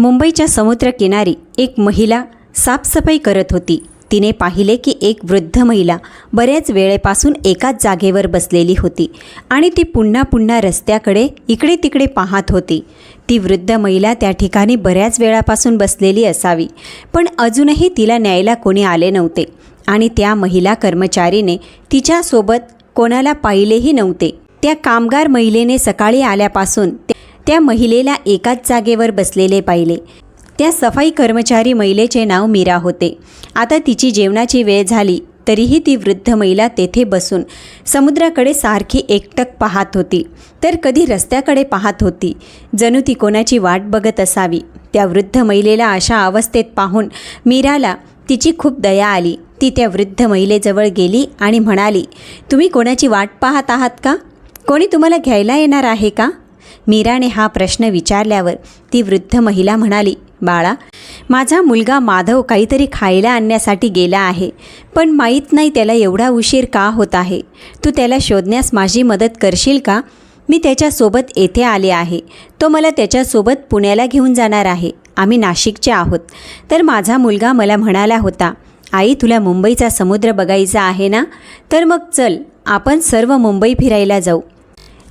मुंबईच्या समुद्रकिनारी एक महिला साफसफाई करत होती. तिने पाहिले की एक वृद्ध महिला बऱ्याच वेळेपासून एकाच जागेवर बसलेली होती आणि ती पुन्हा पुन्हा रस्त्याकडे इकडे तिकडे पाहत होती. ती वृद्ध महिला त्या ठिकाणी बऱ्याच वेळापासून बसलेली असावी पण अजूनही तिला न्यायला कोणी आले नव्हते आणि त्या महिला कर्मचारीने तिच्यासोबत कोणाला पाहिलेही नव्हते. त्या कामगार महिलेने सकाळी आल्यापासून त्या- महिलेला एकाच जागेवर बसलेले पाहिले. त्या सफाई कर्मचारी महिलेचे नाव मीरा होते. आता तिची जेवणाची वेळ झाली तरीही ती वृद्ध महिला तेथे बसून समुद्राकडे सारखी एकटक पाहत होती. तर कधी रस्त्याकडे पाहत होती. जणू ती कोणाची वाट बघत असावी. त्या वृद्ध महिलेला अशा अवस्थेत पाहून मीराला तिची खूप दया आली. ती त्या वृद्ध महिलेजवळ गेली आणि म्हणाली तुम्ही कोणाची वाट पाहत आहात का? कोणी तुम्हाला घ्यायला येणार आहे का? मीराने हा प्रश्न विचारल्यावर ती वृद्ध महिला म्हणाली बाळा माझा मुलगा माधव काहीतरी खायला आणण्यासाठी गेला आहे पण माहीत नाही त्याला एवढा उशीर का होत आहे. तू त्याला शोधण्यास माझी मदत करशील का? मी त्याच्यासोबत येथे आले आहे. तो मला त्याच्यासोबत पुण्याला घेऊन जाणार आहे. आम्ही नाशिकचे आहोत. तर माझा मुलगा मला म्हणाला होता आई तुला मुंबईचा समुद्र बघायचा आहे ना? तर मग चल आपण सर्व मुंबई फिरायला जाऊ.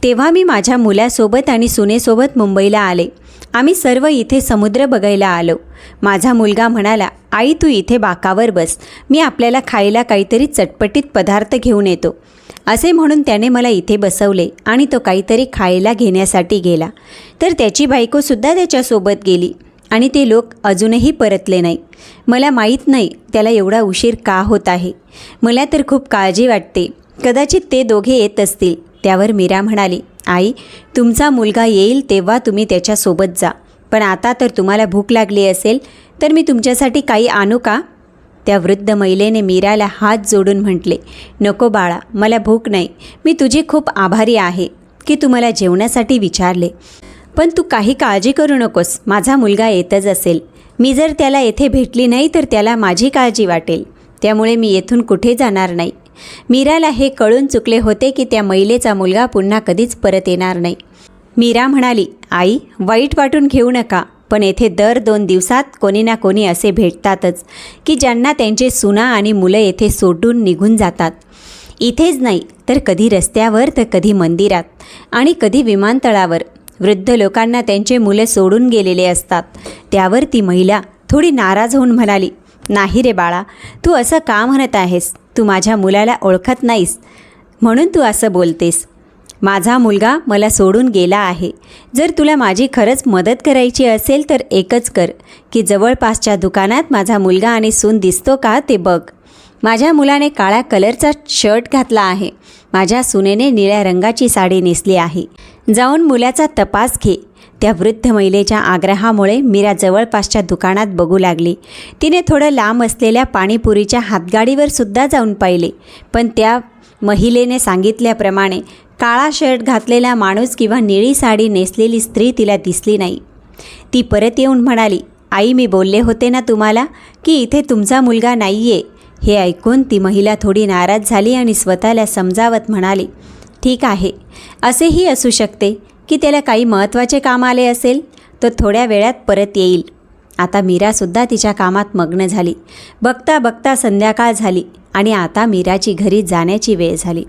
तेव्हा मी माझ्या मुलासोबत आणि सुनेसोबत मुंबईला आले. आम्ही सर्व इथे समुद्र बघायला आलो. माझा मुलगा म्हणाला आई तू इथे बाकावर बस. मी आपल्याला खायला काहीतरी चटपटीत पदार्थ घेऊन येतो. असे म्हणून त्याने मला इथे बसवले आणि तो काहीतरी खायला घेण्यासाठी गेला. तर त्याची बायकोसुद्धा त्याच्यासोबत गेली आणि ते लोक अजूनही परतले नाही. मला माहीत नाही त्याला एवढा उशीर का होत आहे. मला तर खूप काळजी वाटते. कदाचित ते दोघे येत असतील. त्यावर मीरा म्हणाली आई तुमचा मुलगा येईल तेव्हा तुम्ही त्याच्यासोबत जा. पण आता तर तुम्हाला भूक लागली असेल तर मी तुमच्यासाठी काही आणू का? त्या वृद्ध महिलेने मीराला हात जोडून म्हटले नको बाळा मला भूक नाही. मी तुझी खूप आभारी आहे की तू मला जेवणासाठी विचारले. पण तू काही काळजी करू नकोस माझा मुलगा येतच असेल. मी जर त्याला येथे भेटली नाही तर त्याला माझी काळजी वाटेल. त्यामुळे मी येथून कुठे जाणार नाही. मीराला हे कळून चुकले होते की त्या महिलेचा मुलगा पुन्हा कधीच परत येणार नाही. मीरा म्हणाली आई वाईट वाटून घेऊ नका पण येथे दर दोन दिवसात कोणी ना कोणी असे भेटतातच की ज्यांना त्यांचे सुना आणि मुलं येथे सोडून निघून जातात. इथेच नाही तर कधी रस्त्यावर तर कधी मंदिरात आणि कधी विमानतळावर. वृद्ध लोकांना त्यांचे मुले सोडून गेलेले असतात. त्यावर ती महिला थोडी नाराज होऊन म्हणाली नाही रे बाळा तू असं का म्हणत आहेस? तू माझ्या मुलाला ओळखत नाहीस म्हणून तू असं बोलतेस. माझा मुलगा मला सोडून गेला आहे. जर तुला माझी खरंच मदत करायची असेल तर एकच कर की जवळपासच्या दुकानात माझा मुलगा आणि सून दिसतो का ते बघ. माझ्या मुलाने काळ्या कलरचा शर्ट घातला आहे. माझ्या सुनेने निळ्या रंगाची साडी नेसली आहे. जाऊन मुलाचा तपास घे. त्या वृद्ध महिलेच्या आग्रहामुळे मीरा जवळपासच्या दुकानात बघू लागली. तिने थोडं लांब असलेल्या पाणीपुरीच्या हातगाडीवर सुद्धा जाऊन पाहिले. पण त्या महिलेने सांगितल्याप्रमाणे काळा शर्ट घातलेला माणूस किंवा निळी साडी नेसलेली स्त्री तिला दिसली नाही. ती परत येऊन म्हणाली आई मी बोलले होते ना तुम्हाला की इथे तुमचा मुलगा नाही आहे हे ऐकून ती महिला थोडी नाराज झाली आणि स्वतःला समजावत म्हणाली ठीक आहे. असेही असू शकते. की त्याला काही महत्त्वाचे काम आले असेल तर थोड्या वेळात परत येईल. आता मीरासुद्धा तिच्या कामात मग्न झाली. बघता बघता संध्याकाळ झाली आणि आता मीराची घरी जाण्याची वेळ झाली.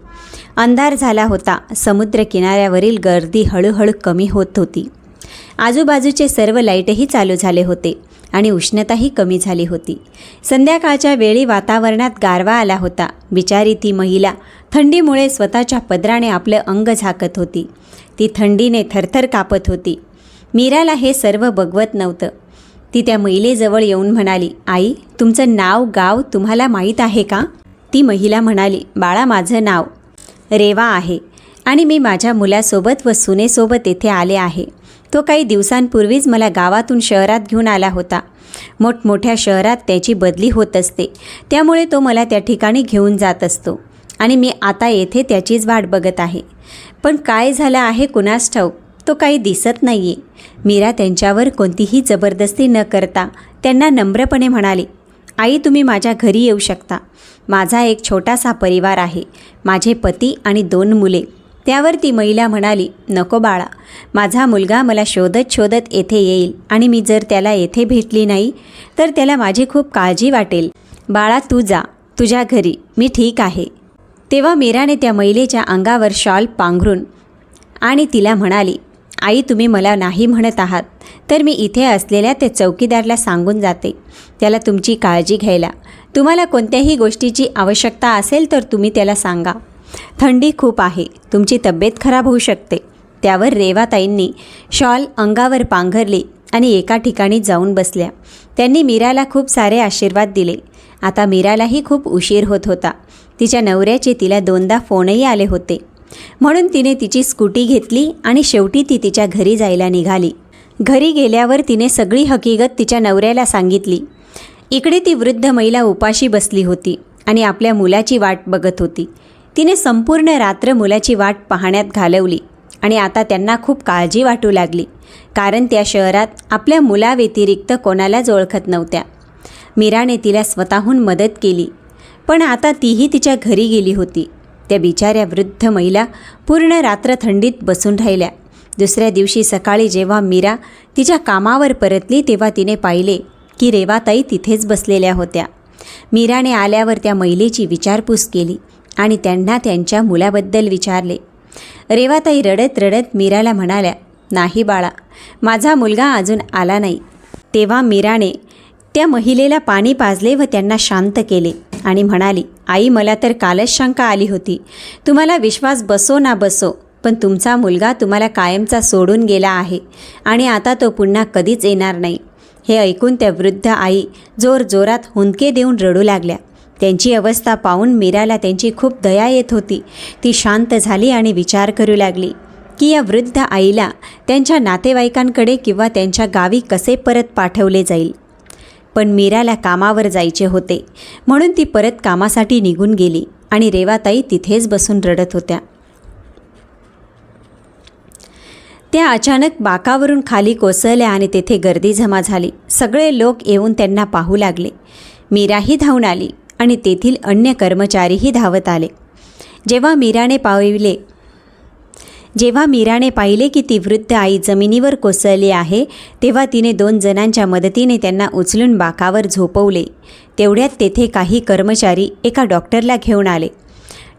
अंधार झाला होता. समुद्र किनाऱ्यावरील गर्दी हळूहळू कमी होत होती. आजूबाजूचे सर्व लाईटही चालू झाले होते. आणि उष्णताही कमी झाली होती. संध्याकाळच्या वेळी वातावरणात गारवा आला होता. बिचारी ती महिला थंडीमुळे स्वतःच्या पदराने आपलं अंग झाकत होती. ती थंडीने थरथर कापत होती. मीराला हे सर्व बघवत नव्हतं. ती त्या महिलेजवळ येऊन म्हणाली आई तुमचं नाव गाव तुम्हाला माहीत आहे का? ती महिला म्हणाली बाळा माझं नाव रेवा आहे आणि मी माझ्या मुलासोबत व सुनेसोबत येथे आले आहे. तो काही दिवसांपूर्वीच मला गावातून शहरात घेऊन आला होता. मोठमोठ्या शहरात त्याची बदली होत असते. त्यामुळे तो मला त्या ठिकाणी घेऊन जात असतो आणि मी आता येथे त्याचीच वाट बघत आहे. पण काय झालं आहे कुणास ठाऊक? तो काही दिसत नाही आहे मीरा त्यांच्यावर कोणतीही जबरदस्ती न करता त्यांना नम्रपणे म्हणाले आई तुम्ही माझ्या घरी येऊ शकता. माझा एक छोटासा परिवार आहे. माझे पती आणि दोन मुले. त्यावर ती महिला म्हणाली नको बाळा माझा मुलगा मला शोधत शोधत येथे येईल आणि मी जर त्याला येथे भेटली नाही तर त्याला माझी खूप काळजी वाटेल. बाळा तू जा तुझ्या घरी मी ठीक आहे. तेव्हा मीराने त्या महिलेच्या अंगावर शॉल पांघरून आणि तिला म्हणाली आई तुम्ही मला नाही म्हणत आहात तर मी इथे असलेल्या त्या चौकीदारला सांगून जाते. त्याला तुमची काळजी घ्यायला. तुम्हाला कोणत्याही गोष्टीची आवश्यकता असेल तर तुम्ही त्याला सांगा. थंडी खूप आहे. तुमची तब्येत खराब होऊ शकते. त्यावर रेवाताईंनी शॉल अंगावर पांघरली आणि एका ठिकाणी जाऊन बसल्या. त्यांनी मीराला खूप सारे आशीर्वाद दिले. आता मीरालाही खूप उशीर होत होता. तिच्या नवऱ्याचे तिला दोनदा फोनही आले होते. म्हणून तिने तिची स्कूटी घेतली आणि शेवटी ती तिच्या घरी जायला निघाली. घरी गेल्यावर तिने सगळी हकीकत तिच्या नवऱ्याला सांगितली. इकडे ती वृद्ध महिला उपाशी बसली होती आणि आपल्या मुलाची वाट बघत होती. तिने संपूर्ण रात्र मुलाची वाट पाहण्यात घालवली आणि आता त्यांना खूप काळजी वाटू लागली कारण त्या शहरात आपल्या मुलाव्यतिरिक्त कोणालाच ओळखत नव्हत्या. मीराने तिला स्वतःहून मदत केली पण आता तीही तिच्या घरी गेली होती. त्या बिचाऱ्या वृद्ध महिला पूर्ण रात्र थंडीत बसून राहिल्या. दुसऱ्या दिवशी सकाळी जेव्हा मीरा तिच्या कामावर परतली तेव्हा तिने पाहिले की रेवाताई तिथेच बसलेल्या होत्या. मीराने आल्यावर त्या महिलेची विचारपूस केली. आणि त्यांना त्यांच्या मुलाबद्दल विचारले. रेवाताई रडत रडत मीराला म्हणाल्या नाही बाळा माझा मुलगा अजून आला नाही. तेव्हा मीराने त्या महिलेला पाणी पाजले व त्यांना शांत केले आणि म्हणाली आई मला तर कालच शंका आली होती. तुम्हाला विश्वास बसो ना बसो पण तुमचा मुलगा तुम्हाला कायमचा सोडून गेला आहे आणि आता तो पुन्हा कधीच येणार नाही. हे ऐकून त्या वृद्ध आई जोर जोरात हुंदके देऊन रडू लागल्या. त्यांची अवस्था पाहून मीराला त्यांची खूप दया येत होती. ती शांत झाली आणि विचार करू लागली की या वृद्ध आईला त्यांच्या नातेवाईकांकडे किंवा त्यांच्या गावी कसे परत पाठवले जाईल पण मीराला कामावर जायचे होते. म्हणून ती परत कामासाठी निघून गेली आणि रेवाताई तिथेच बसून रडत होत्या. त्या अचानक बाकावरून खाली कोसळल्या आणि तेथे गर्दी जमा झाली. सगळे लोक येऊन त्यांना पाहू लागले. मीराही धावून आली. आणि तेथील अन्य कर्मचारीही धावत आले. जेव्हा मीराने पाविले जेव्हा मीराने पाहिले की ती वृद्ध आई जमिनीवर कोसळली आहे तेव्हा तिने दोन जणांच्या मदतीने त्यांना उचलून बाकावर झोपवले. तेवढ्यात तेथे काही कर्मचारी एका डॉक्टरला घेऊन आले.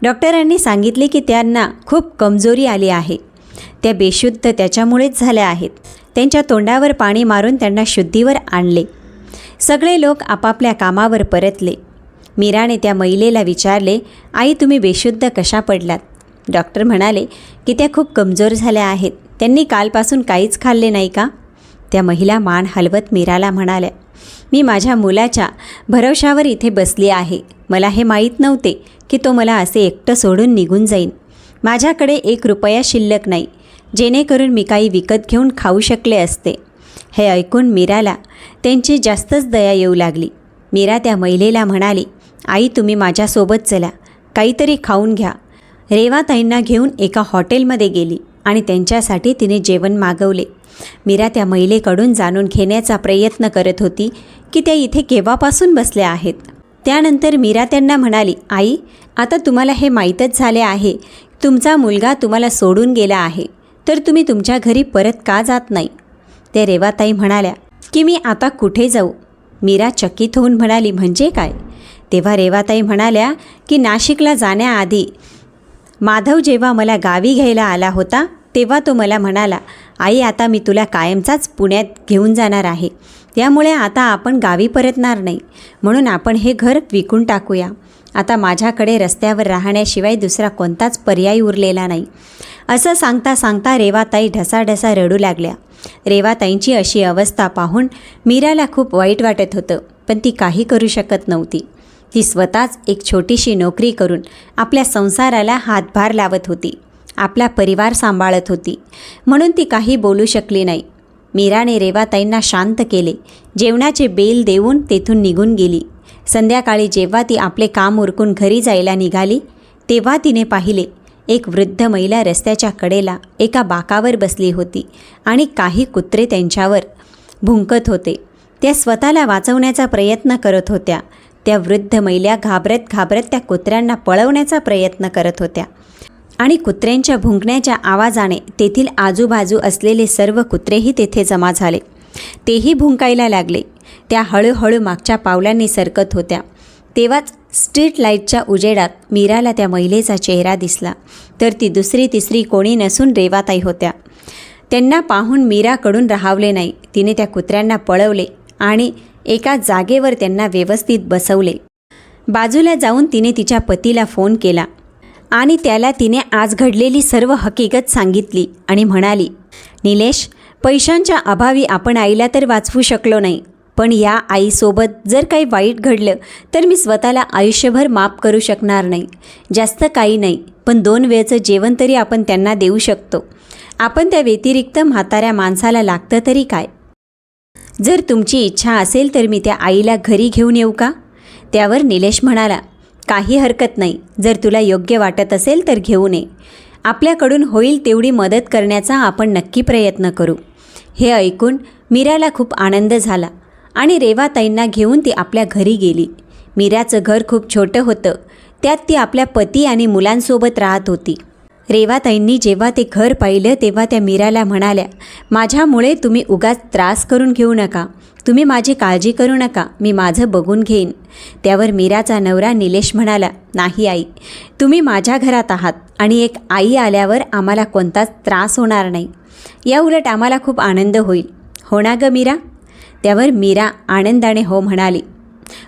डॉक्टरांनी सांगितले की त्यांना खूप कमजोरी आली आहे. त्या बेशुद्ध त्याच्यामुळेच झाल्या आहेत. त्यांच्या तोंडावर पाणी मारून त्यांना शुद्धीवर आणले. सगळे लोक आपापल्या कामावर परतले. मीराने त्या महिलेला विचारले आई तुम्ही बेशुद्ध कशा पडलात? डॉक्टर म्हणाले की त्या खूप कमजोर झाल्या आहेत. त्यांनी कालपासून काहीच खाल्ले नाही का? त्या महिला मान हलवत मीराला म्हणाल्या मी माझ्या मुलाच्या भरवशावर इथे बसली आहे. मला हे माहीत नव्हते की तो मला असे एकटं सोडून निघून जाईन. माझ्याकडे एक रुपया शिल्लक नाही. जेणेकरून मी काही विकत घेऊन खाऊ शकले असते. हे ऐकून मीराला त्यांची जास्तच दया येऊ लागली. मीरा त्या महिलेला म्हणाली आई तुम्ही माझ्यासोबत चला. काहीतरी खाऊन घ्या. रेवाताईंना घेऊन एका हॉटेलमध्ये गेली आणि त्यांच्यासाठी तिने जेवण मागवले. मीरा त्या महिलेकडून जाणून घेण्याचा प्रयत्न करत होती की त्या इथे केव्हापासून बसल्या आहेत. त्यानंतर मीरा त्यांना म्हणाली आई आता तुम्हाला हे माहीतच झाले आहे. तुमचा मुलगा तुम्हाला सोडून गेला आहे. तर तुम्ही तुमच्या घरी परत का जात नाही? त्या रेवाताई म्हणाल्या की मी आता कुठे जाऊ? मीरा चकित होऊन म्हणाली म्हणजे काय? तेव्हा रेवाताई म्हणाल्या की नाशिकला जाण्याआधी माधव जेव्हा मला गावी घ्यायला आला होता तेव्हा तो मला म्हणाला आई आता मी तुला कायमचाच पुण्यात घेऊन जाणार आहे. त्यामुळे आता आपण गावी परतणार नाही. म्हणून आपण हे घर विकून टाकूया. आता माझ्याकडे रस्त्यावर राहण्याशिवाय दुसरा कोणताच पर्याय उरलेला नाही. असं सांगता सांगता रेवाताई ढसाढसा रडू लागल्या. रेवाताईंची अशी अवस्था पाहून मीराला खूप वाईट वाटत होतं पण ती काही करू शकत नव्हती. ती स्वतःच एक छोटीशी नोकरी करून आपल्या संसाराला हातभार लावत होती. आपला परिवार सांभाळत होती. म्हणून ती काही बोलू शकली नाही. मीराने रेवाताईंना शांत केले. जेवणाचे बेल देऊन तेथून निघून गेली. संध्याकाळी जेव्हा ती आपले काम उरकून घरी जायला निघाली तेव्हा तिने पाहिले एक वृद्ध महिला रस्त्याच्या कडेला एका बाकावर बसली होती आणि काही कुत्रे त्यांच्यावर भुंकत होते. त्या स्वतःला वाचवण्याचा प्रयत्न करत होत्या. त्या वृद्ध महिला घाबरत घाबरत त्या कुत्र्यांना पळवण्याचा प्रयत्न करत होत्या. आणि कुत्र्यांच्या भुंकण्याच्या आवाजाने तेथील आजूबाजू असलेले सर्व कुत्रेही तेथे जमा झाले. तेही भुंकायला लागले. त्या हळूहळू मागच्या पावलांनी सरकत होत्या. तेव्हाच स्ट्रीट लाईटच्या उजेडात मीराला त्या महिलेचा चेहरा दिसला. तर ती दुसरी तिसरी कोणी नसून रेवाताई होत्या. त्यांना पाहून मीराकडून राहावले नाही. तिने त्या कुत्र्यांना पळवले आणि एका जागेवर त्यांना व्यवस्थित बसवले. बाजूला जाऊन तिने तिच्या पतीला फोन केला आणि त्याला तिने आज घडलेली सर्व हकीकत सांगितली आणि म्हणाली निलेश पैशांच्या अभावी आपण आईला तर वाचवू शकलो नाही पण या आईसोबत जर काही वाईट घडलं तर मी स्वतःला आयुष्यभर माफ करू शकणार नाही. जास्त काही नाही पण दोन वेळचं जेवण तरी आपण त्यांना देऊ शकतो. आपण त्या व्यतिरिक्त म्हाताऱ्या माणसाला लागतं तरी काय? जर तुमची इच्छा असेल तर मी त्या आईला घरी घेऊन येऊ का? त्यावर निलेश म्हणाला काही हरकत नाही. जर तुला योग्य वाटत असेल तर घेऊन ये आपल्याकडून होईल तेवढी मदत करण्याचा आपण नक्की प्रयत्न करू. हे ऐकून मीराला खूप आनंद झाला आणि रेवाताईंना घेऊन ती आपल्या घरी गेली. मीराचं घर खूप छोटं होतं. त्यात ती आपल्या पती आणि मुलांसोबत राहत होती. रेवाताईंनी जेव्हा ते घर पाहिलं तेव्हा त्या मीराला म्हणाल्या माझ्यामुळे तुम्ही उगाच त्रास करून घेऊ नका. तुम्ही माझी काळजी करू नका. मी माझं बघून घेईन. त्यावर मीराचा नवरा निलेश म्हणाला नाही आई. तुम्ही माझ्या घरात आहात आणि एक आई आल्यावर आम्हाला कोणताच त्रास होणार नाही. या उलट आम्हाला खूप आनंद होईल. हो ना गं मीरा? त्यावर मीरा आनंदाने हो म्हणाली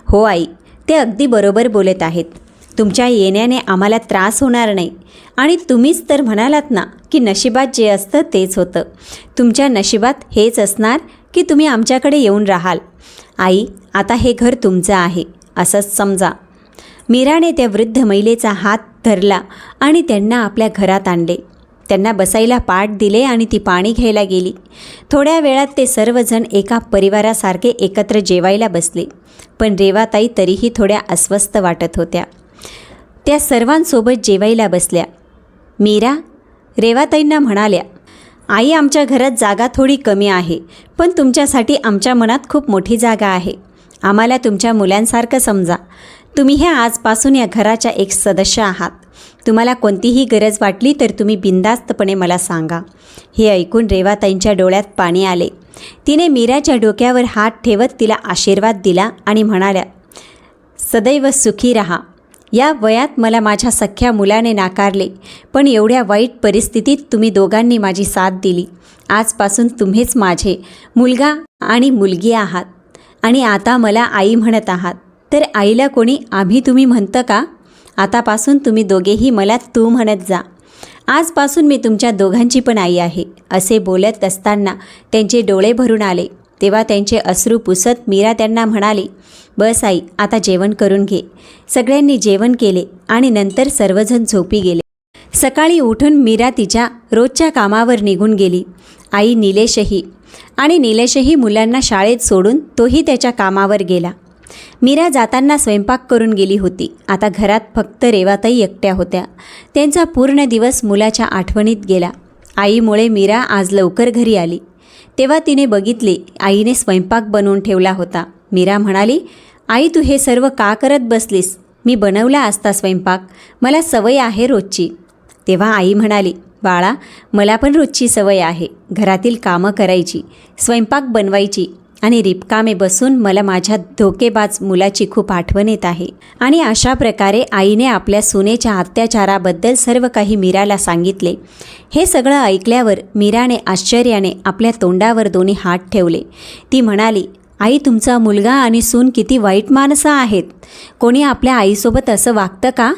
हो आई. ते अगदी बरोबर बोलत आहेत. तुमच्या येण्याने आम्हाला त्रास होणार नाही. आणि तुम्हीच तर म्हणालात ना की नशिबात जे असतं तेच होतं. तुमच्या नशिबात हेच असणार की तुम्ही आमच्याकडे येऊन राहाल. आई आता हे घर तुमचं आहे असंच समजा. मीराने त्या वृद्ध महिलेचा हात धरला आणि त्यांना आपल्या घरात आणले. त्यांना बसायला पाठ दिले आणि ती पाणी घ्यायला गेली. थोड्या वेळात ते सर्वजण एका परिवारासारखे एकत्र जेवायला बसले. पण रेवाताई तरीही थोड्या अस्वस्थ वाटत होत्या. त्या सर्वांसोबत जेवायला बसल्या. मीरा रेवाताईंना म्हणाल्या आई आमच्या घरात जागा थोडी कमी आहे पण तुमच्यासाठी आमच्या मनात खूप मोठी जागा आहे. आम्हाला तुमच्या मुलांसारखं समजा. तुम्ही हे आजपासून या घराच्या एक सदस्य आहात. तुम्हाला कोणतीही गरज वाटली तर तुम्ही बिंदास्तपणे मला सांगा. हे ऐकून रेवाताईंच्या डोळ्यात पाणी आले. तिने मीराच्या डोक्यावर हात ठेवत तिला आशीर्वाद दिला आणि म्हणाल्या सदैव सुखी रहा. या वयात मला माझ्या सख्ख्या मुलाने नाकारले पण एवढ्या वाईट परिस्थितीत तुम्ही दोघांनी माझी साथ दिली. आजपासून तुम्हीच माझे मुलगा आणि मुलगी आहात. आणि आता मला आई म्हणत आहात. तर आईला कोणी आम्ही तुम्ही म्हणतं का? आतापासून तुम्ही दोघेही मला तू म्हणत जा. आजपासून मी तुमच्या दोघांची पण आई आहे असे बोलत असताना त्यांचे डोळे भरून आले. तेव्हा त्यांचे अश्रू पुसत मीरा त्यांना म्हणाली बस आई आता जेवण करून घे. सगळ्यांनी जेवण केले आणि नंतर सर्वजण झोपी गेले. सकाळी उठून मीरा तिच्या रोजच्या कामावर निघून गेली. आई निलेशही आणि निलेशही मुलांना शाळेत सोडून तोही त्याच्या कामावर गेला. मीरा जाताना स्वयंपाक करून गेली होती. आता घरात फक्त रेवाताई एकट्या होत्या. त्यांचा पूर्ण दिवस मुलाच्या आठवणीत गेला. आईमुळे मीरा आज लवकर घरी आली. तेव्हा तिने बघितले आईने स्वयंपाक बनवून ठेवला होता. मीरा म्हणाली आई तू हे सर्व का करत बसलीस? मी बनवला असता स्वयंपाक. मला सवय आहे रोजची. तेव्हा आई म्हणाली बाळा मला पण रोजची सवय आहे. घरातील कामं करायची स्वयंपाक बनवायची. आणि रिपकामे बसून मला माझ्या धोकेबाज मुलाची खूप आठवण येत आहे. आणि अशा प्रकारे आईने आपल्या सुनेच्या अत्याचाराबद्दल सर्व काही मीराला सांगितले. हे सगळं ऐकल्यावर मीराने आश्चर्याने आपल्या तोंडावर दोन्ही हात ठेवले. ती म्हणाली आई तुमचा मुलगा आणि सून किती वाईट माणसं आहेत. कोणी आपल्या आईसोबत असं वागतं का?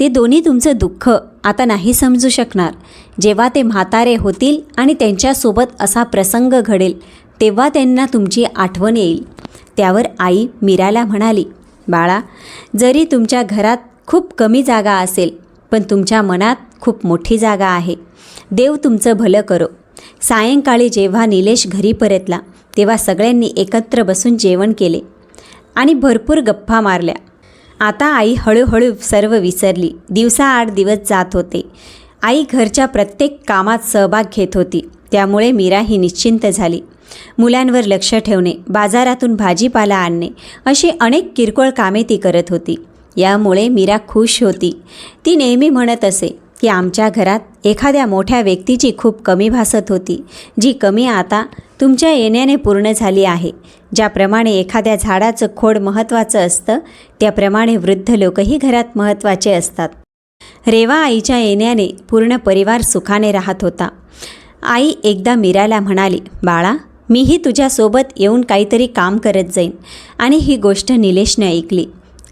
ते दोन्ही तुमचं दुःख आता नाही समजू शकणार. जेव्हा ते म्हातारे होतील आणि त्यांच्यासोबत असा प्रसंग घडेल तेव्हा त्यांना तुमची आठवण येईल. त्यावर आई मीराला म्हणाली बाळा जरी तुमच्या घरात खूप कमी जागा असेल पण तुमच्या मनात खूप मोठी जागा आहे. देव तुमचं भलं करो. सायंकाळी जेव्हा निलेश घरी परतला तेव्हा सगळ्यांनी एकत्र बसून जेवण केले आणि भरपूर गप्पा मारल्या. आता आई हळूहळू सर्व विसरली. दिवसाआड दिवस जात होते. आई घरच्या प्रत्येक कामात सहभाग घेत होती. त्यामुळे मीरा ही निश्चिंत झाली. मुलांवर लक्ष ठेवणे बाजारातून भाजीपाला आणणे अशी अनेक किरकोळ कामे ती करत होती. यामुळे मीरा खुश होती. ती नेहमी म्हणत असे की आमच्या घरात एखाद्या मोठ्या व्यक्तीची खूप कमी भासत होती जी कमी आता तुमच्या येण्याने पूर्ण झाली आहे. ज्याप्रमाणे एखाद्या झाडाचं खोड महत्त्वाचं असतं त्याप्रमाणे वृद्ध लोकही घरात महत्त्वाचे असतात. रेवा आईच्या येण्याने पूर्ण परिवार सुखाने राहत होता. आई एकदा मीराला म्हणाली बाळा मीही तुझ्यासोबत येऊन काहीतरी काम करत जाईन. आणि ही गोष्ट निलेशने ऐकली.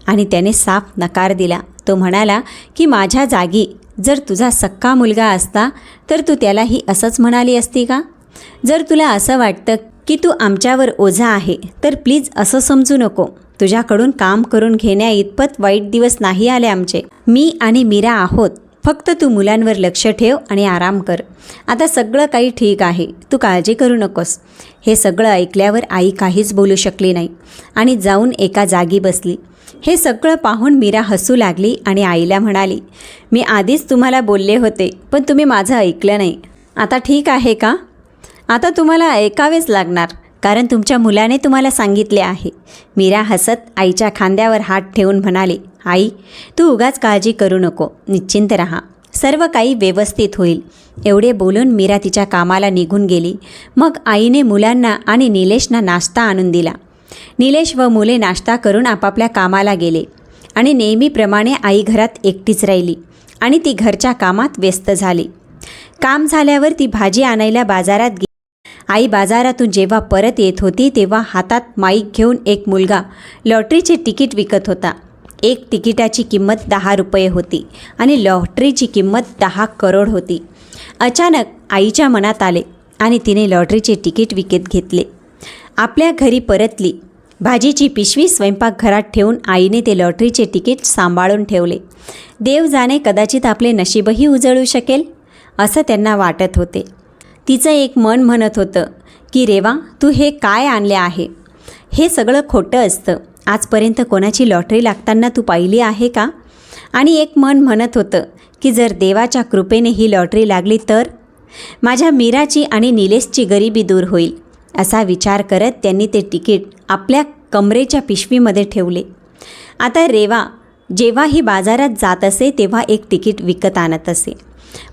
आणि त्याने साफ नकार दिला. तो म्हणाला की माझ्या जागी जर तुझा सक्का मुलगा असता तर तू त्यालाही असंच म्हणाली असती का? जर तुला असं वाटतं की तू आमच्यावर ओझा आहे तर प्लीज असं समजू नको. तुझ्याकडून काम करून घेण्या इतपत वाईट दिवस नाही आले आमचे. मी आणि मीरा आहोत. फक्त तू मुलांवर लक्ष ठेव आणि आराम कर. आता सगळं काही ठीक आहे. तू काळजी करू नकोस. हे सगळं ऐकल्यावर आई काहीच बोलू शकली नाही. आणि जाऊन एका जागी बसली. हे सगळं पाहून मीरा हसू लागली आणि आईला म्हणाली मी आधीच तुम्हाला बोलले होते पण तुम्ही माझं ऐकलं नाही. आता ठीक आहे का? आता तुम्हाला ऐकावेच लागणार कारण तुमच्या मुलाने तुम्हाला सांगितले आहे. मीरा हसत आईच्या खांद्यावर हात ठेवून म्हणाली आई तू उगाच काळजी करू नको. निश्चिंत राहा. सर्व काही व्यवस्थित होईल. एवढे बोलून मीरा तिच्या कामाला निघून गेली. मग आईने मुलांना आणि निलेशना नाश्ता आणून दिला. निलेश व मुले नाश्ता करून आपापल्या कामाला गेले आणि नेहमीप्रमाणे आई घरात एकटीच राहिली आणि ती घरच्या कामात व्यस्त झाली. काम झाल्यावर ती भाजी आणायला बाजारात गेली आई बाजारातून जेव्हा परत येत होती तेव्हा हातात माईक घेऊन एक मुलगा लॉटरीचे तिकीट विकत होता. एक तिकिटाची किंमत दहा रुपये होती आणि लॉटरीची किंमत दहा करोड होती. अचानक आईच्या मनात आले आणि तिने लॉटरीचे तिकीट विकत घेतले. आपल्या घरी परतली. भाजीची पिशवी स्वयंपाकघरात ठेवून आईने ते लॉटरीचे तिकीट सांभाळून ठेवले. देव जाणे कदाचित आपले नशीबही उजळू शकेल असं त्यांना वाटत होते. तिचं एक मन म्हणत होतं की रेवा तू हे काय आणले आहे? हे सगळं खोटं असतं. आजपर्यंत कोणाची लॉटरी लागताना तू पाहिली आहे का? आणि एक मन म्हणत होतं की जर देवाच्या कृपेने ही लॉटरी लागली तर? माझ्या मीराची आणि निलेशची गरिबी दूर होईल असा विचार करत त्यांनी ते तिकीट आपल्या कमरेच्या पिशवीमध्ये ठेवले. आता रेवा जेव्हाही बाजारात जात असे तेव्हा एक तिकीट विकत आणत असे.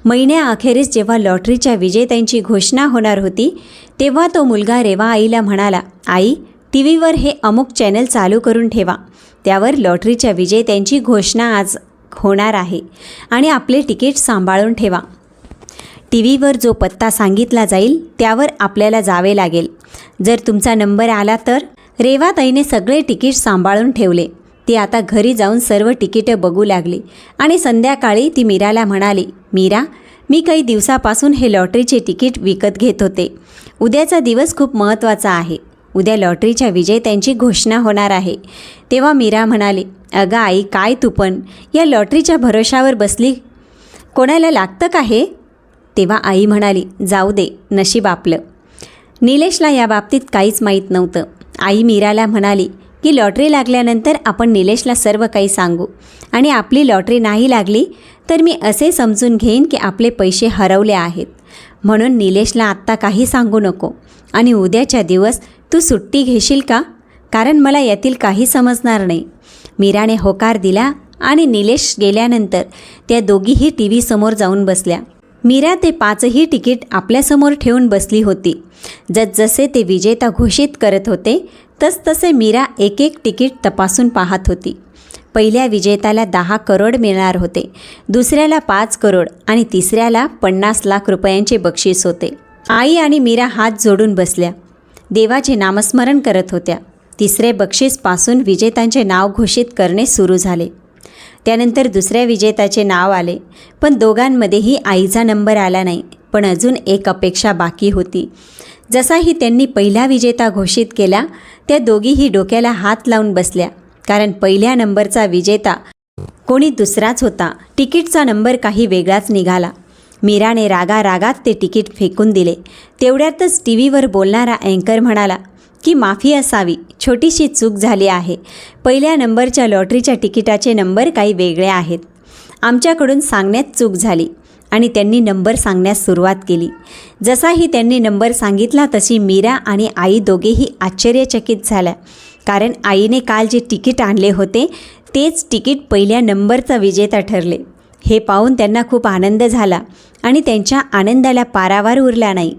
महिन्याअखेरीस जेव्हा लॉटरीच्या विजेत्यांची घोषणा होणार होती तेव्हा तो मुलगा रेवा आईला म्हणाला आई टी व्हीवर हे अमुक चॅनल चालू करून ठेवा. त्यावर लॉटरीच्या विजेत्यांची घोषणा आज होणार आहे आणि आपले तिकीट सांभाळून ठेवा. टी व्हीवर जो पत्ता सांगितला जाईल त्यावर आपल्याला जावे लागेल. जर तुमचा नंबर आला तर? रेवाताईने सगळे तिकीट सांभाळून ठेवले. ती आता घरी जाऊन सर्व तिकीटं बघू लागली आणि संध्याकाळी ती मीराला म्हणाली मीरा मी काही दिवसापासून हे लॉटरीचे तिकीट विकत घेत होते. उद्याचा दिवस खूप महत्त्वाचा आहे. उद्या लॉटरीच्या विजेत्यांची घोषणा होणार आहे. तेव्हा मीरा म्हणाली अगं आई काय तू पण? या लॉटरीच्या भरोशावर बसली कोणाला लागतं का हे? तेव्हा आई म्हणाली जाऊ दे नशीब आपलं. निलेशला या बाबतीत काहीच माहीत नव्हतं. आई मीराला म्हणाली की लॉटरी लागल्यानंतर आपण निलेशला सर्व काही सांगू. आणि आपली लॉटरी नाही लागली तर मी असे समजून घेईन की आपले पैसे हरवले आहेत. म्हणून निलेशला आत्ता काही सांगू नको. आणि उद्याच्या दिवस तू सुट्टी घेशील का? कारण मला यातील काही समजणार नाही. मीराने होकार दिला आणि निलेश गेल्यानंतर त्या दोघीही टी व्हीसमोर जाऊन बसल्या. मीरा ते पाचही तिकीट आपल्यासमोर ठेवून बसली होती. जसजसे ते विजेता घोषित करत होते तसतसे मीरा एक एक तिकीट तपासून पाहत होती. पहिल्या विजेत्याला दहा करोड मिळणार होते दुसऱ्याला पाच करोड आणि तिसऱ्याला पन्नास लाख रुपयांचे बक्षीस होते. आई आणि मीरा हात जोडून बसल्या. देवाचे नामस्मरण करत होत्या. तिसरे बक्षीसपासून विजेत्यांचे नाव घोषित करणे सुरू झाले. त्यानंतर दुसऱ्या विजेत्याचे नाव आले पण दोघांमध्येही आईचा नंबर आला नाही पण अजून एक अपेक्षा बाकी होती. जसाही त्यांनी पहिला विजेता घोषित केला त्या दोघीही डोक्याला हात लावून बसल्या कारण पहिल्या नंबरचा विजेता कोणी दुसराच होता. तिकीटचा नंबर काही वेगळाच निघाला. मीराने रागा रागात ते तिकीट फेकून दिले. तेवढ्यातच टी व्हीवर बोलणारा अँकर म्हणाला की माफी असावी. छोटीशी चूक झाली आहे. पहिल्या नंबरच्या लॉटरीच्या तिकिटाचे नंबर काही वेगळे आहेत. आमच्याकडून सांगण्यात चूक झाली आणि त्यांनी नंबर सांगण्यास सुरुवात केली. जसाही त्यांनी नंबर सांगितला तशी मीरा आणि आई दोघेही आश्चर्यचकित झाल्या. कारण आईने काल जे तिकीट आणले होते तेच तिकीट पहिल्या नंबरचा विजेता ठरले. हे पाहून त्यांना खूप आनंद झाला आणि त्यांच्या आनंदाला पारावार उरला नाही.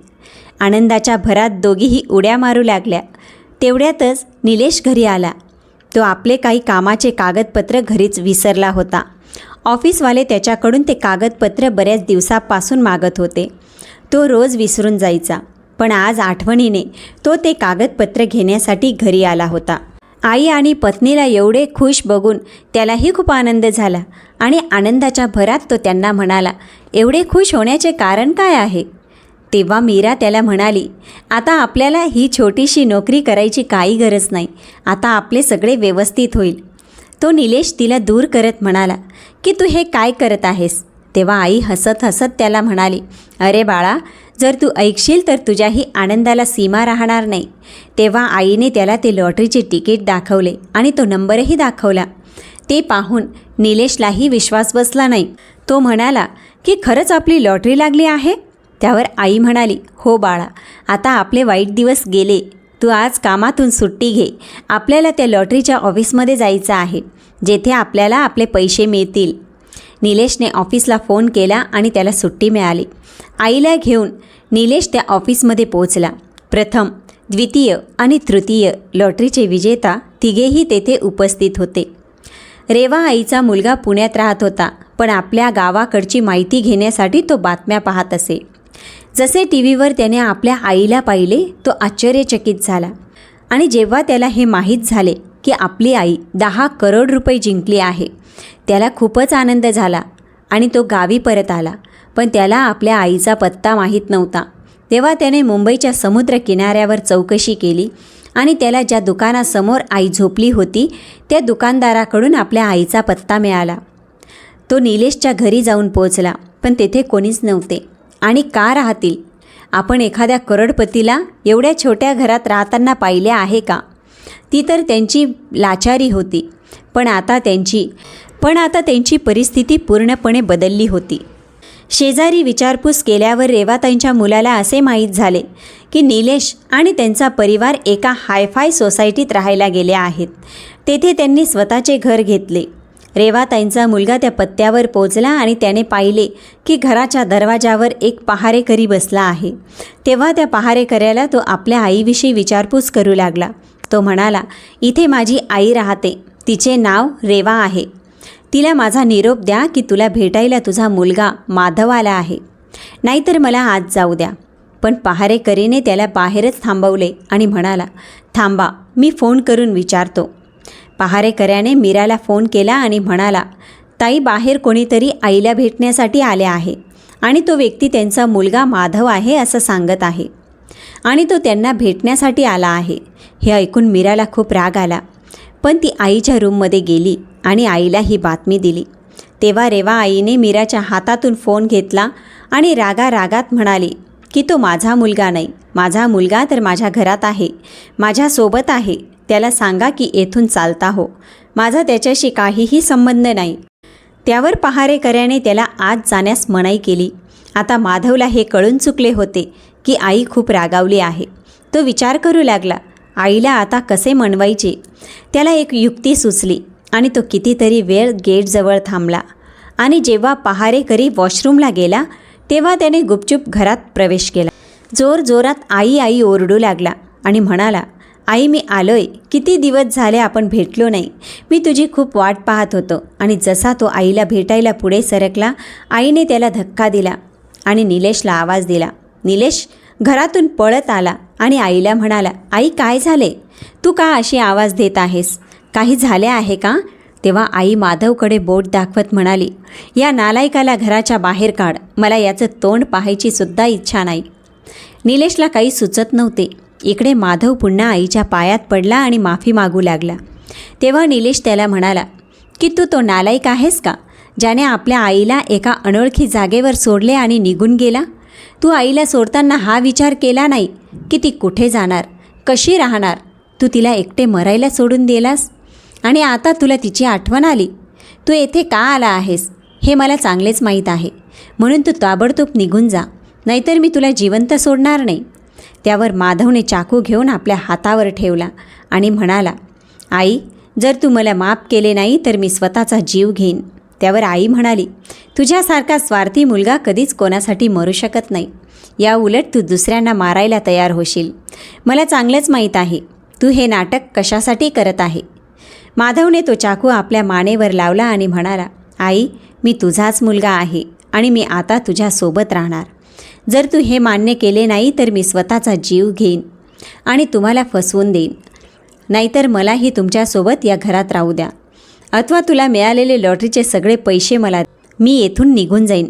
आनंदाच्या भरात दोघीही उड्या मारू लागल्या. तेवढ्यातच निलेश घरी आला. तो आपले काही कामाचे कागदपत्र घरीच विसरला होता. ऑफिसवाले त्याच्याकडून ते कागदपत्र बऱ्याच दिवसापासून मागत होते. तो रोज विसरून जायचा. पण आज आठवणीने तो ते कागदपत्र घेण्यासाठी घरी आला होता. आई आणि पत्नीला एवढे खुश बघून त्यालाही खूप आनंद झाला आणि आनंदाच्या भरात तो त्यांना म्हणाला एवढे खुश होण्याचे कारण काय आहे? तेव्हा मीरा त्याला म्हणाली आता आपल्याला ही छोटीशी नोकरी करायची काही गरज नाही. आता आपले सगळे व्यवस्थित होईल. तो निलेश तिला दूर करत म्हणाला की तू हे काय करत आहेस? तेव्हा आई हसत हसत त्याला म्हणाली अरे बाळा जर तू ऐकशील तर तुझ्याही आनंदाला सीमा राहणार नाही. तेव्हा आईने त्याला ते लॉटरीचे तिकीट दाखवले आणि तो नंबरही दाखवला. ते पाहून निलेशलाही विश्वास बसला नाही. तो म्हणाला की खरंच आपली लॉटरी लागली आहे? त्यावर आई म्हणाली हो बाळा आता आपले वाईट दिवस गेले. तू आज कामातून सुट्टी घे. आपल्याला त्या लॉटरीच्या ऑफिसमध्ये जायचं आहे जेथे आपल्याला आपले पैसे मिळतील. निलेशने ऑफिसला फोन केला आणि त्याला सुट्टी मिळाली. आईला घेऊन निलेश त्या ऑफिसमध्ये पोहोचला. प्रथम द्वितीय आणि तृतीय लॉटरीचे विजेता तिघेही तेथे उपस्थित होते. रेवा आईचा मुलगा पुण्यात राहत होता पण आपल्या गावाकडची माहिती घेण्यासाठी तो बातम्या पाहत असे. जसे टी व्हीवर त्याने आपल्या आईला पाहिले तो आश्चर्यचकित झाला. आणि जेव्हा त्याला हे माहीत झाले की आपली आई दहा करोड रुपये जिंकली आहे त्याला खूपच आनंद झाला आणि तो गावी परत आला. पण त्याला आपल्या आईचा पत्ता माहीत नव्हता. तेव्हा त्याने मुंबईच्या समुद्र किनाऱ्यावर चौकशी केली आणि त्याला ज्या दुकानासमोर आई झोपली होती त्या दुकानदाराकडून आपल्या आईचा पत्ता मिळाला. तो निलेशच्या घरी जाऊन पोहोचला पण तेथे कोणीच नव्हते. आणि का राहतील? आपण एखाद्या करोडपतीला एवढ्या छोट्या घरात राहताना पाहिले आहे का? ती तर त्यांची लाचारी होती. पण आता त्यांची पण आता त्यांची परिस्थिती पूर्णपणे बदलली होती. शेजारी विचारपूस केल्यावर रेवाताईंच्या मुलाला असे माहीत झाले की निलेश आणि त्यांचा परिवार एका हायफाय सोसायटीत राहायला गेले आहेत. तेथे त्यांनी स्वतःचे घर घेतले. रेवाताईंचा मुलगा त्या पत्त्यावर पोचला आणि त्याने पाहिले की घराच्या दरवाजावर एक पहारेकरी बसला आहे. तेव्हा त्या पहारेकऱ्याला तो आपल्या आईविषयी विचारपूस करू लागला. तो म्हणाला इथे माझी आई राहते. तिचे नाव रेवा आहे. तिला माझा निरोप द्या की तुला भेटायला तुझा मुलगा माधव आला आहे. नाहीतर मला आज जाऊ द्या. पण पहारेकरीने त्याला बाहेरच थांबवले आणि म्हणाला थांबा मी फोन करून विचारतो. पहारेकऱ्याने मीराला फोन केला आणि म्हणाला ताई बाहेर कोणीतरी आईला भेटण्यासाठी आले आहे आणि तो व्यक्ती त्यांचा मुलगा माधव आहे असं सांगत आहे आणि तो त्यांना भेटण्यासाठी आला आहे. हे ऐकून मीराला खूप राग आला. पण ती आईच्या रूममध्ये गेली. आणि आईला ही बातमी दिली. तेव्हा रेवा आईने मीराच्या हातातून फोन घेतला आणि रागा रागात म्हणाली की तो माझा मुलगा नाही. माझा मुलगा तर माझ्या घरात आहे. माझ्यासोबत आहे. त्याला सांगा की येथून चालता हो. माझा त्याच्याशी काहीही संबंध नाही. त्यावर पहारेकऱ्याने त्याला आज जाण्यास मनाई केली. आता माधवला हे कळून चुकले होते की आई खूप रागावली आहे. तो विचार करू लागला आईला आता कसे म्हणवायचे त्याला एक युक्ती सुचली आणि तो कितीतरी वेळ गेटजवळ थांबला. आणि जेव्हा पहारेकरी वॉशरूमला गेला तेव्हा त्याने गुपचूप घरात प्रवेश केला. जोर जोरात आई आई ओरडू लागला आणि म्हणाला आई मी आलोय. किती दिवस झाले आपण भेटलो नाही. मी तुझी खूप वाट पाहत होतो आणि जसा तो आईला भेटायला पुढे सरकला आईने त्याला धक्का दिला आणि निलेशला आवाज दिला. निलेश घरातून पळत आला आणि आईला म्हणाला आई काय झाले? तू का अशी आवाज देत आहेस? काही झाले आहे का? तेव्हा आई माधवकडे बोट दाखवत म्हणाली या नालायकाला घराच्या बाहेर काढ. मला याचं तोंड पाहायची सुद्धा इच्छा नाही. निलेशला काही सुचत नव्हते. इकडे माधव पुन्हा आईच्या पायात पडला आणि माफी मागू लागला. तेव्हा निलेश त्याला म्हणाला की तू तो नालायक आहेस का? ज्याने आपल्या आईला एका अनोळखी जागेवर सोडले आणि निघून गेला? तू आईला सोडताना हा विचार केला नाही की ती कुठे जाणार? कशी राहणार? तू तिला एकटे मरायला सोडून दिलास? आणि आता तुला तिची आठवण आली. तू येथे का आला आहेस? हे मला चांगलेच माहीत आहे. म्हणून तू ताबडतोब निघून जा. नाहीतर मी तुला जिवंत सोडणार नाही. त्यावर माधवने चाकू घेऊन आपल्या हातावर ठेवला आणि म्हणाला आई जर तू मला माफ केले नाही तर मी स्वतःचा जीव घेईन. त्यावर आई म्हणाली तुझ्यासारखा स्वार्थी मुलगा कधीच कोणासाठी मरू शकत नाही. या उलट तू दुसऱ्यांना मारायला तयार होशील. मला चांगलंच माहीत आहे. तू हे नाटक कशासाठी करत आहे? माधवने तो चाकू आपल्या मानेवर लावला आणि म्हणाला आई मी तुझाच मुलगा आहे आणि मी आता तुझ्यासोबत राहणार. जर तू हे मान्य केले नाही तर मी स्वतःचा जीव घेईन आणि तुम्हाला फसवून देईन. नाहीतर मलाही तुमच्यासोबत या घरात राहू द्या. अथवा तुला मिळालेले लॉटरीचे सगळे पैसे मला मी येथून निघून जाईन.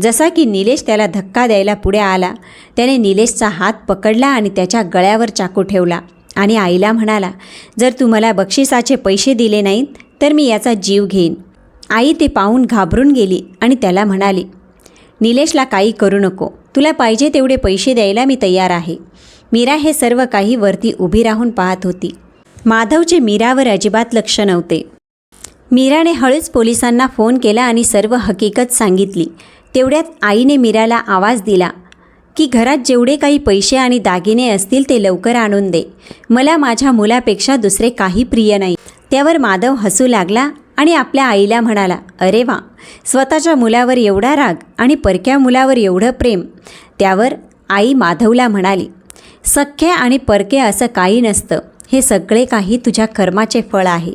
जसा की निलेश त्याला धक्का द्यायला पुढे आला त्याने निलेशचा हात पकडला आणि त्याच्या गळ्यावर चाकू ठेवला. आणि आईला म्हणाला जर तू मला बक्षिसाचे पैसे दिले नाहीत तर मी याचा जीव घेईन. आई ते पाहून घाबरून गेली आणि त्याला म्हणाली निलेशला काही करू नको. तुला पाहिजे तेवढे पैसे द्यायला मी तयार आहे. मीरा हे सर्व काही वरती उभी राहून पाहत होती. माधवचे मीरावर अजिबात लक्ष नव्हते. मीराने हळूच पोलिसांना फोन केला आणि सर्व हकीकत सांगितली. तेवढ्यात आईने मीराला आवाज दिला की घरात जेवढे काही पैसे आणि दागिने असतील ते लवकर आणून दे. मला माझ्या मुलापेक्षा दुसरे काही प्रिय नाही. त्यावर माधव हसू लागला आणि आपल्या आईला म्हणाला अरे वा स्वतःच्या मुलावर एवढा राग आणि परक्या मुलावर एवढं प्रेम. त्यावर आई माधवला म्हणाली सख्य आणि परके असं काही नसतं. हे सगळे काही तुझ्या कर्माचे फळ आहे.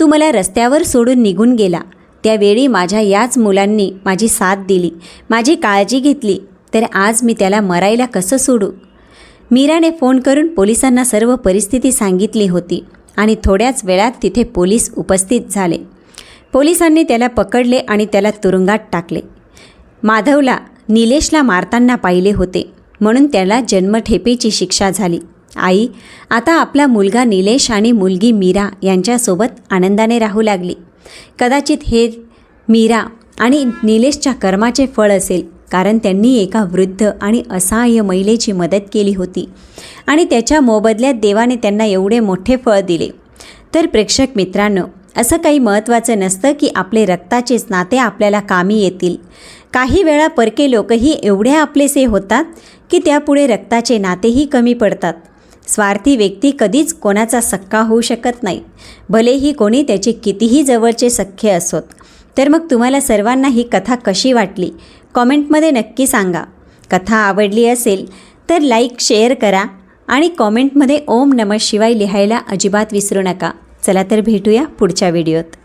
तू मला रस्त्यावर सोडून निघून गेला. त्यावेळी माझ्या याच मुलांनी माझी साथ दिली माझी काळजी घेतली तर आज मी त्याला मरायला कसं सोडू? मीराने फोन करून पोलिसांना सर्व परिस्थिती सांगितली होती आणि थोड्याच वेळात तिथे पोलीस उपस्थित झाले. पोलिसांनी त्याला पकडले आणि त्याला तुरुंगात टाकले. माधवला निलेशला मारताना पाहिले होते म्हणून त्याला जन्मठेपेची शिक्षा झाली. आई आता आपला मुलगा निलेश आणि मुलगी मीरा यांच्यासोबत आनंदाने राहू लागली. कदाचित हे मीरा आणि निलेशच्या कर्माचे फळ असेल. कारण त्यांनी एका वृद्ध आणि असहाय्य महिलेची मदत केली होती. आणि त्याच्या मोबदल्यात देवाने त्यांना एवढे मोठे फळ दिले. तर प्रेक्षक मित्रांनो असं काही महत्त्वाचं नसतं की आपले रक्ताचेच नाते आपल्याला कामी येतील. काही वेळा परके लोकही एवढे आपलेसे होतात की त्यापुढे रक्ताचे नातेही कमी पडतात. स्वार्थी व्यक्ती कधीच कोणाचा सक्का होऊ शकत नाही. भलेही कोणी त्याचे कितीही जवळचे सख्खे असोत. तर मग तुम्हाला सर्वांना ही कथा कशी वाटली? कॉमेंटमध्ये नक्की सांगा. कथा आवडली असेल तर लाईक शेअर करा आणि कॉमेंटमध्ये ओम नमः शिवाय लिहायला अजिबात विसरू नका. चला तर भेटूया पुढच्या व्हिडिओत.